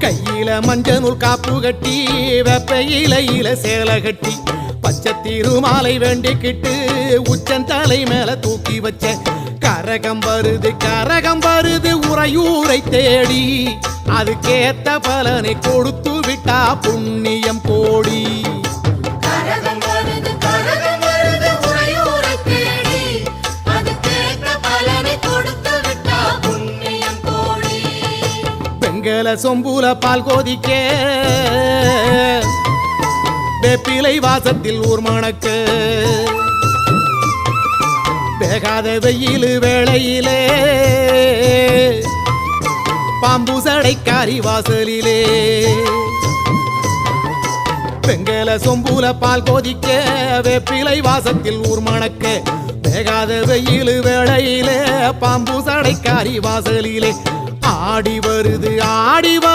கையில மஞ்சள் நூல் காப்பு கட்டி வெப்ப இலையில சேலை கட்டி பச்சை திருமாலை வேண்டிக்கிட்டு உச்சந்தலை மேல தூக்கி வச்ச. கரகம் வருது கரகம் வருது உறையூரை தேடி. அதுக்கேத்த பலனை கொடுத்து விட்டா புண்ணியம் கோடி. வெங்கல சொம்புல பால் கோதிக்க. வேப்பிலை வாசத்தில் ஊர் மணக்கு. வேகாத வெயில் வேளையிலே. பாம்பு சடைக்காரி வாசலிலே. வெங்கல சொம்புல பால் கோதிக்க. வேப்பிலை வாசத்தில் ஊர் மணக்க. வேகாத வெயில் வேளையிலே. பாம்பு சடைக்காரி வாசலிலே. ஆடி வருது ஆடி